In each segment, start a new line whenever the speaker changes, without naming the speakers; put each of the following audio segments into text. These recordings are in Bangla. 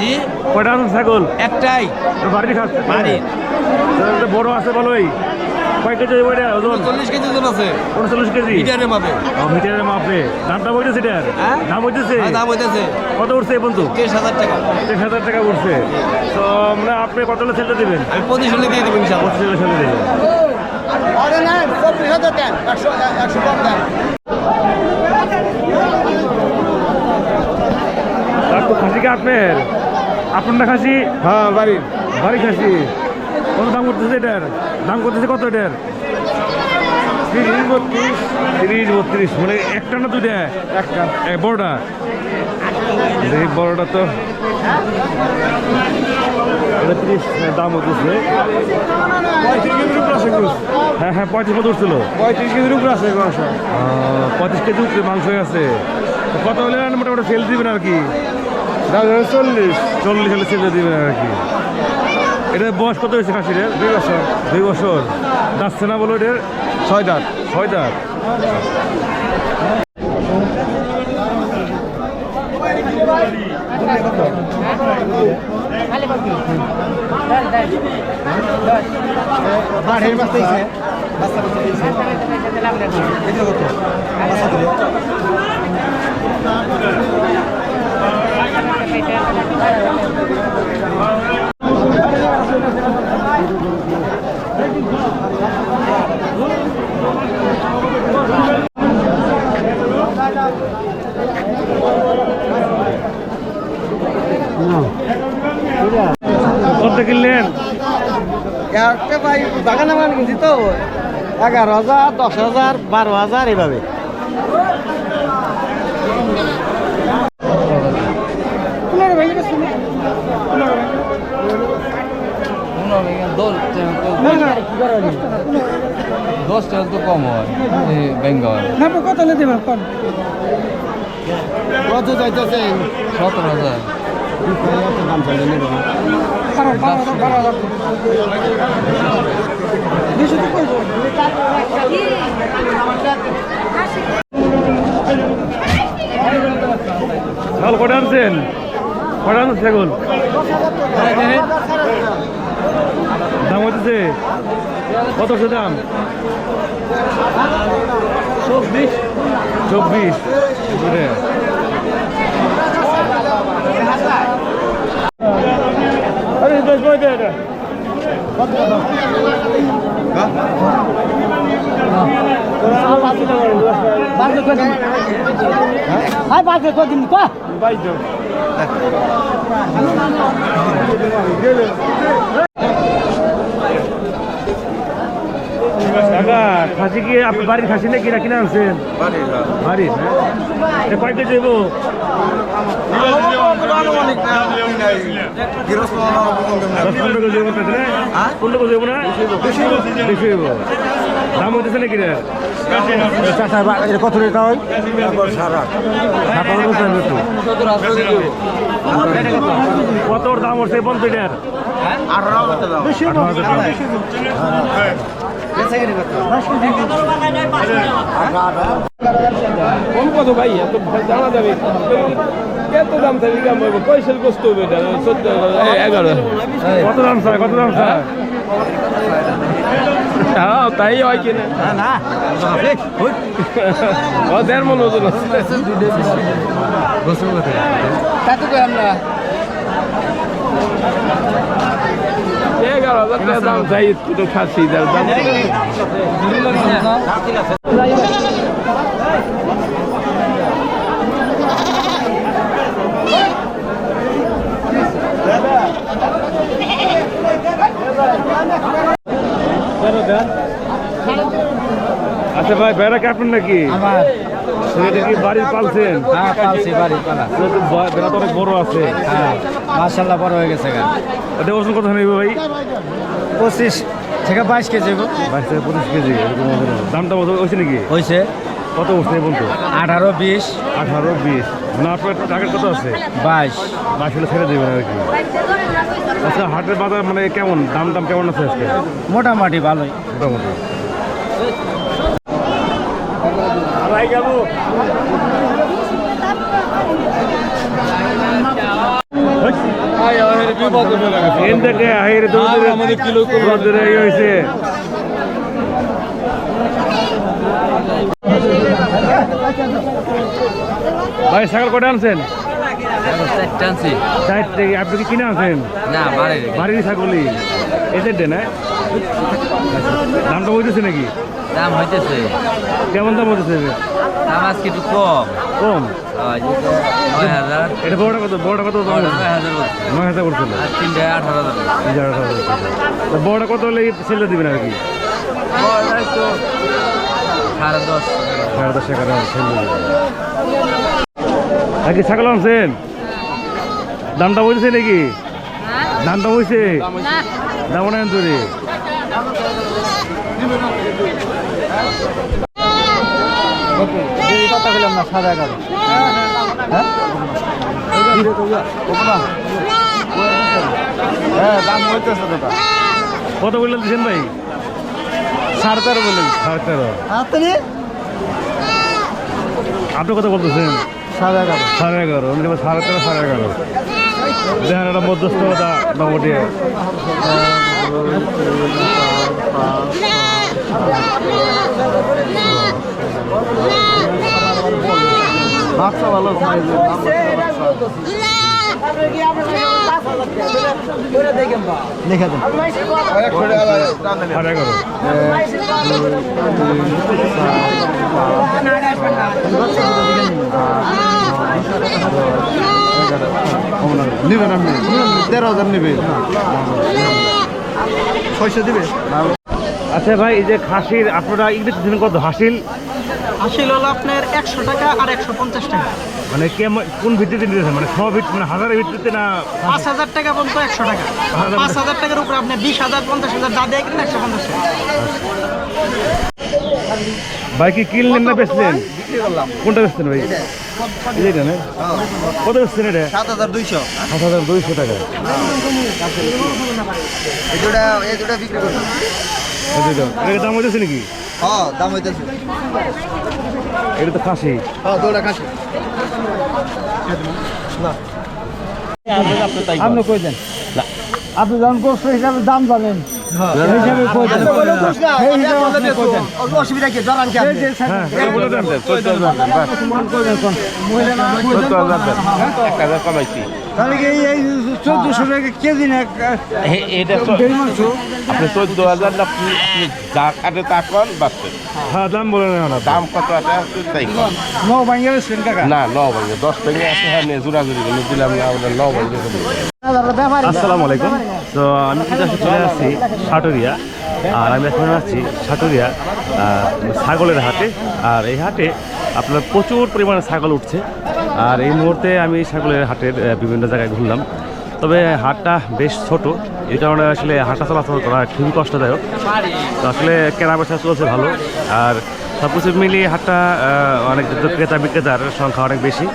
জি।
কয়টা আছে ছাগল?
একটাই।
বাড়ির খাচ্ছে
বাড়ির।
তো বড় আছে কয় কেজি ওজন?
চল্লিশ কেজি ওজন আছে।
উনচল্লিশ কেজি?
মিটারে মাপে।
ও, মাপে। দামটা বলতেছে এটার?
হ্যাঁ?
দাম বলতেছে
আর দাম হইতেছে
কত উঠছে এই বন্ধু
তেইশ হাজার টাকা।
হাজার টাকা উঠছে। তো মানে আপনি কত হলে ছেলে দেবেন?
আমি পঁচিশ হলে দিয়ে দেবো ইনশাল্লাহ
পঁচিশ হলে ছেলে দেবেন। তার তো খাসি কি আপনার? আপনার না খাসি?
হ্যাঁ বাড়ির
বাড়ি খাসি। কত দাম করতেছে এটার? দাম করতেছে কত এটার?
তিরিশ বত্রিশ।
তিরিশ বত্রিশ মানে একটা না দুইটা?
একটা।
বড়টা? এই বড়টা তো। তিরিশ দাম হতেছে
পঁয়ত্রিশ উপর গোস
হ্যাঁ হ্যাঁ পঁয়ত্রিশ মতো উঠছিল?
পঁয়ত্রিশ কেজির উপর আছে মাংস।
পঁচিশ কেজি উঠছে মাংস হয়ে আছে। কত হলে মোটামুটি সেল দিবেন আর কি?
দাম চল্লিশ।
চল্লিশ হলে সেল দিবেন আর কি। এটা বয়স কত হয়েছে খাসির?
দুই বছর।
দুই বছর। যাচ্ছে না বলো এটার?
ছয় দাঁত।
ছয় দাঁত।
বাড়ির মাছ
কত কিনলেন?
একটা ভাই বাগান আমার কিনছি তো। এগারো হাজার, দশ হাজার, বারো হাজার এভাবে
দশ টাকা তো কম হয় বেঙ্গল।
কত যাইতেছেন
সতেরো হাজার।
দাম চাইলে নেব
ছাগল কটা আনছেন? কটা আনছেন ছাগল দাম হচ্ছে কত হচ্ছে দাম? চব্বিশ। চব্বিশ।
হ্যাঁ বাজে কদিন কো
কাকা খাসি কি আপনি বাড়ির খাসি না কিনা কিনা আনছেন? বাড়ির হ্যাঁ। এটা কয় কেজি দেবো বেশি দেবো দাম হতেছে না
কত টাকা হয়?
সাতান্ন বছর একটু। কত দাম হচ্ছে পঞ্চাশ আঠারো হাজার টাকা।
কম কত ভাই এত জানা যাবে কত দাম থাকবে দাম পাবো পয়সার কষ্ট হবে এটা চোদ্দ এগারো
কত দাম স্যার কত দাম স্যার
হ্যাঁ তাই হয় কিনা দেড় মন ওজন আছে এগারো হাজার টাকা দাম চাই তো খাসি দাম
আচ্ছা ভাই বেড়া কাটবেন নাকি?
আমার।
সেটা কি বাড়ির পালছেন?
হ্যাঁ পালছি বাড়ি পালা।
বেড়া তো অনেক বড় আছে।
হ্যাঁ মার্শাল্লাহ বড় হয়ে গেছে
এটা ওজন কত নেবে ভাই?
পঁচিশ থেকে বাইশ কেজি গো
বাইশ থেকে পঁচিশ কেজি এরকম। দামটা কত হয়েছে নাকি?
হয়েছে
কত উঠছে বলতো
আঠারো বিশ।
আঠারো বিশ। মানে আপনার টার্গেট কত আছে?
বাইশ।
বাইশ হলে ছেড়ে দেবেন আর কি। আচ্ছা হাটের বাজার মানে কেমন? দাম দাম কেমন আছে আজকে?
মোটামুটি ভালোই।
মোটামুটি
গেছে
এন থেকে আহির দৌড়ে
আমাদের কিলো
দৌড়ে হয়েছে ভাই ছাগল কটা আনছেন? আপনি কি কিনে আনছেন?
না বাড়ি
বাড়ির ছাগলই। এদের ডে না দামটা বলতেছে নাকি?
দাম হইতেছে।
কেমন দাম বলতেছে
দাম আজকে একটু কম?
কম
নয় হাজার।
এটা বড়টা কত? বড়টা কত দাম?
নয় হাজার
নয় হাজার করছিল
তিনটে আঠারো হাজার
এগারো হাজার বড়টা কত হলে সেলটা দিবেন আর কি
তো সাড়ে দশ।
সাড়ে দশ এগারো হাজার আর কি ছাগল আনছেন? দামটা বলছে নাকি? দামটা বলছে? দাম না
কথা বললাম না সাড়ে এগারো হ্যাঁ দাম হইতেছে দাদা
কত বললেন দিচ্ছেন ভাই?
সাড়ে তেরো বললেন
সাড়ে তেরো।
আপনি?
আপনি কত বলতেছেন?
সাড়ে এগারো।
সাড়ে এগারো। উনি সাড়ে তেরো সাড়ে এগারো। দেখেন একটা মধ্যস্থতা মোটামুটি
বাচ্চা হাজার নেবে ছয়শো দিবে
আচ্ছা ভাই এই যে খাসির আপনারা ইংরেজি কত? হাসিল?
আসিল হলো আপনার একশো টাকা আর একশো পঞ্চাশ টাকা।
মানে কেমন কোন ভিত্তিতে নিতেছেন? মানে মানে হাজারের ভিত্তিতে না
পাঁচ হাজার টাকা পর্যন্ত একশো টাকা। পাঁচ হাজার টাকার উপরে আপনি বিশ হাজার পঞ্চাশ হাজার যা দিয়ে কিনেন একশো পঞ্চাশ টাকা।
ভাই কি কিনলেন না বেচলেন? কোনটা বেচছেন ভাই? এটা না? কত এটা?
সাত হাজার দুইশো।
সাত হাজার দুইশো টাকা।
এই দুটা এই দুটা বিক্রি করুন
এই দাম হইতেছে নাকি?
হ্যাঁ দাম হইতেছে।
এটা তো খাসি।
হ্যাঁ আপনি কই দেন? আপনি যখন গোস্ত হিসাবে দাম জানেন দেন? অসুবিধা কি জরান
হ্যাঁ
তাহলে কি এই এই চোদ্দশো টাকা কেজি না
এটা আপনি চোদ্দ হাজার আপনি আপনি যা কাটে তা কন
হ্যাঁ দাম বলে নেন না
দাম কত আছে? তাই।
ন
ভাঙে দশ ভেঙে আছে হ্যাঁ নিয়ে জোড়াজুড়ি করে দিলাম না আমরা ন ভাঙে
আসসালামু আলাইকুম। তো আমি কিন্তু চলে আসছি সাটুরিয়া। আর আমি এখন আছি সাটুরিয়া ছাগলের হাটে। আর এই হাটে আপনার প্রচুর পরিমাণে ছাগল উঠছে। আর এই মুহূর্তে আমি ছাগলের হাটের বিভিন্ন জায়গায় ঘুরলাম। তবে হাটটা বেশ ছোট, এই কারণে আসলে হাঁটা চলাচল করা খুবই কষ্টদায়ক। তো আসলে কেনা বেচা চলছে ভালো, আর সব কিছু মিলিয়ে হাটটা অনেক ক্রেতা বিক্রেতার সংখ্যা অনেক বেশি।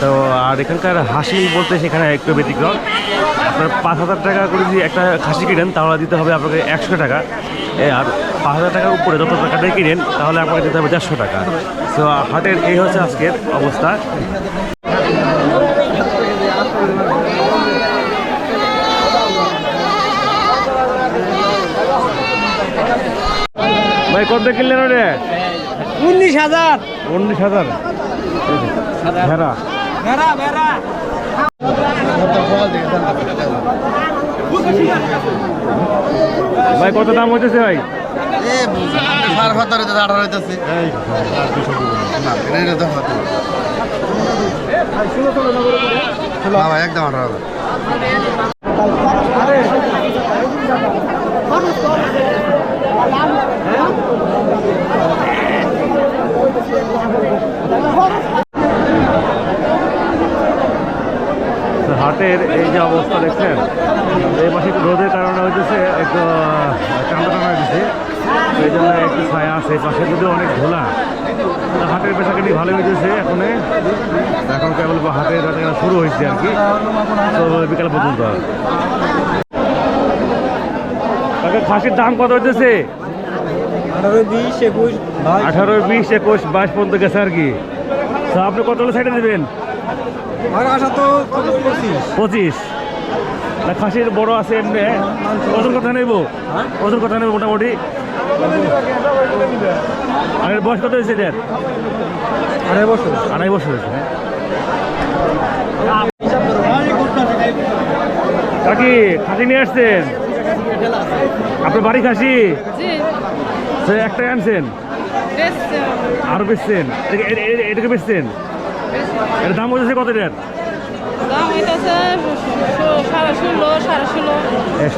তো আর এখানকার হাসি বলতে সেখানে একটু ব্যতিক্রম। আপনার পাঁচ হাজার টাকা করে যদি একটা খাসি কিনেন তাহলে দিতে হবে আপনাকে একশো টাকা। আর পাঁচ হাজার টাকার উপরে যত টাকা দিয়ে কিনেন তাহলে আপনাকে দিতে হবে দেড়শো টাকা। তো হাটের এই হচ্ছে আজকের অবস্থা। ভাই কত কিনলেন ওরে
উনিশ হাজার।
উনিশ হাজার? ভেড়া।
ভেড়া ভেড়া।
ভাই কত দাম হইতেছে ভাই?
সাড়ে সতেরো আঠারো হইতেছে ভাই একদম আঠারো
তো হাটের এই যে অবস্থা দেখছেন এই মাসে রোদের কারণে হইতেছে একটু চান্দা টানা দিচ্ছে সেই জন্য একটু ছায়া আছে পাশে যদিও অনেক ধুলা। হাটের বেচাকেটি ভালো হইতেছে এখন। এখন কেবল হাটের বেচাকেনা শুরু হয়েছে আর কি। তো বিকাল পর্যন্ত। কাকা খাসির দাম কত হইতেছে?
আঠারো বিশ একুশ
বাইশ। পর্যন্ত গেছে আর কি। আপনি কত সাইডে দেবেন?
আর আশা তো পঁচিশ।
পঁচিশ। না খাসির বড় আছে এমনি ওজন কথা নেব? ওজন কথা নেব মোটামুটি? আর বয়স কত হয়েছে এটার?
আড়াই বছর।
আড়াই বছর হয়েছে হ্যাঁ? কাকি খাসি নিয়ে আসছেন? আপনার বাড়ি খাসি?
জি।
একটাই আনছেন? আরও বেচছেন? এটাকে বেচছেন? এর দাম হচ্ছে কত এটার
দাম হইতেছে সাড়ে ষোলো সাড়ে ষোলো।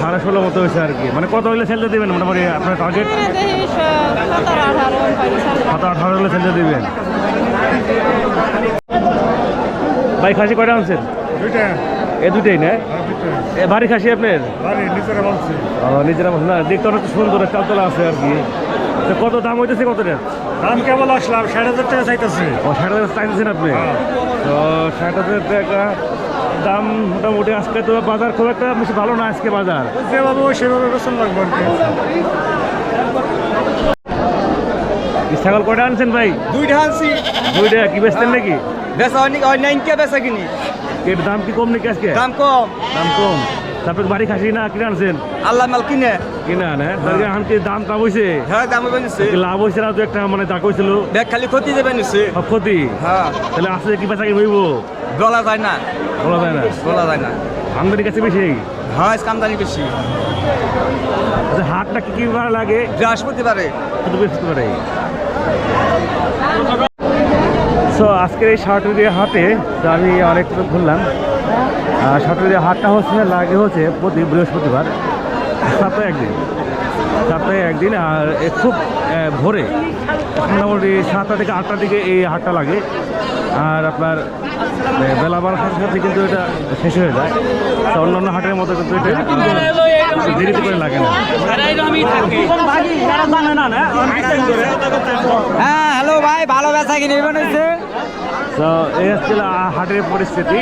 সাড়ে ষোলো মতো হয়েছে আর কি। মানে কত হলে সেলতে দেবেন? মোটামুটি আপনার টার্গেট
সতেরো আঠারো
হলে সেলতে দেবেন। ভাই খাসি কয়টা আনছেন?
দুইটা।
এ দুটেই না? এ বাড়ি খাসি আপনার?
বলছি
নিজেরা না দেখতে অনেক সুন্দর চালতলা আছে আর কি। তো কত দাম হইতেছে কত রেট?
দাম কেবল আসলাম ষাট হাজার টাকা চাইতেছে।
ও ষাট হাজার চাইতেছেন আপনি? তো ষাট হাজার টাকা দাম মোটামুটি আজকে তো বাজার খুব একটা বেশি ভালো না আজকে বাজার।
যেভাবে সেভাবে বেতন লাগবে
ছাগল কয়টা আনছেন ভাই?
দুইটা আনছি।
দুইটা কি বেচতেন নাকি?
বেচা অনেক অনলাইন কে বেচা কিনি।
এর দাম কি কম নাকি আজকে?
দাম কম।
দাম কম। তারপরে বাড়ি খাসি না কিনে আনছেন?
আল্লাহ মাল কিনে।
কিনা না তাহলে এখন কি দাম দাম হয়েছে
হ্যাঁ দাম
কি লাভ হয়েছে না তো একটা মানে টাকা হয়েছিল
ব্যাগ খালি ক্ষতি দেবে নিছে
ক্ষতি?
হ্যাঁ।
তাহলে আসলে কি বেচা কি হইব?
বলা যায় না।
বলা যায় না?
বলা যায় না।
আমদানি কাছে বেশি?
হ্যাঁ কামদানি বেশি।
আচ্ছা হাটটা কি কি ভালো লাগে?
বৃহস্পতিবারে।
বৃহস্পতিবারে সো আজকের এই সাটুরিয়া হাটে আমি অনেক ঘুরলাম আর সাটুরিয়া হাটটা হচ্ছে, লাগে হচ্ছে প্রতি বৃহস্পতিবার, সপ্তাহে একদিন। সপ্তাহে একদিন আর খুব ভোরে। মোটামুটি সাতটা থেকে আটটা দিকে এই হাটটা লাগে। আর আপনার বেলা বারোর সাথে সাথে কিন্তু এটা শেষ হয়ে যায়। অন্যান্য হাটের মতো কিন্তু এটা দেরিতে করে লাগে না।
হ্যাঁ হ্যালো ভাই ভালো বেচা কিনে বানাইছে
তো এই হচ্ছিল হাটের পরিস্থিতি।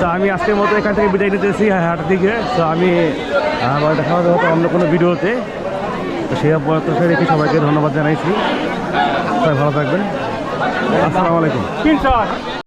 তো আমি আজকের মতো এখান থেকে বিদায় নিতেছি হাট থেকে তো আমি আমার দেখা হবে হয়তো অন্য কোনো ভিডিওতে। তো সেই রেখে সবাইকে ধন্যবাদ জানাইছি। সবাই ভালো থাকবেন। আসসালামু আলাইকুম।